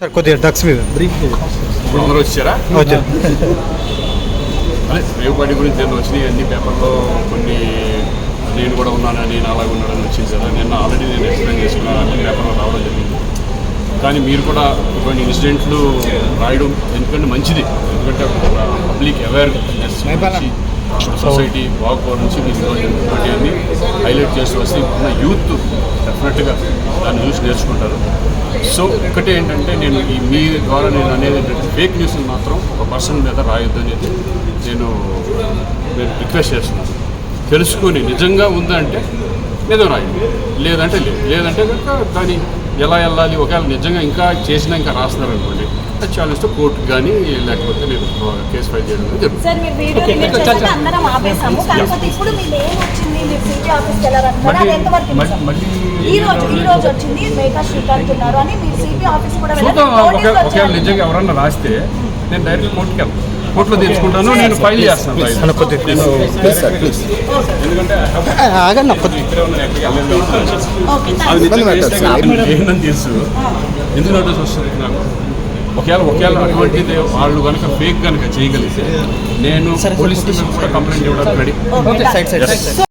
Sir కొద్దిగా drugs మీద. Brief ఇప్పుడు అందరూ వచ్చారా? ఓకే. అదే రేవుపాటి గురించి నేను వచ్చినాయి? అన్ని పేపర్లో కొన్ని నేను కూడా ఉన్నానని నేను అలాగే ఉన్నానని వచ్చింది కదా. నిన్న ఆల్రెడీ నేను ఎక్స్ప్లెయిన్ చేసుకున్నాను అన్ని పేపర్లో రావడం జరిగింది. కానీ మీరు కూడా కొన్ని ఇన్సిడెంట్లు రాయడం ఎందుకంటే మంచిది. ఎందుకంటే పబ్లిక్ అవేర్నెస్ సొసైటీ బాగుపోవడం నుంచి మీరు ఇటువంటి హైలైట్ చేస్తూ వస్తే ఉన్న యూత్ డెఫినెట్గా దాన్ని చూసి నేర్చుకుంటారు. సో ఒకటి ఏంటంటే నేను ఈ మీ ద్వారా నేను అనేది ఏంటంటే ఫేక్ న్యూస్ని మాత్రం ఒక పర్సన్ మీద రాయొద్దు అనేది నేను నేను రిక్వెస్ట్ చేస్తున్నాను. తెలుసుకొని నిజంగా ఉందంటే ఏదో రాయండి. లేదంటే లేదు. లేదంటే కనుక దాన్ని ఎలా వెళ్ళాలి? ఒకవేళ నిజంగా ఇంకా చేసినా ఇంకా రాస్తున్నారు అనుకోండి ఛాలెంజ్తో కోర్టుకు కానీ లేకపోతే నేను కేసు ఫైల్ చేయడం ఒకవేళ. నిజంగా ఎవరన్నా రాస్తే నేను డైరెక్ట్ కోర్టుకి వెళ్తాను. కోర్టులో తెచ్చుకుంటాను నేను ఫైల్ చేస్తాను. ఎందుకంటే తెలుసు ఎందుకు నోటీస్ వస్తుంది నాకు? ఒకవేళ ఒకవేళ అటువంటిది వాళ్ళు కనుక ఫేక్ కనుక చేయగలిగితే నేను పోలీస్ స్టేషన్ కూడా కంప్లైంట్ ఇవ్వడానికి రెడీ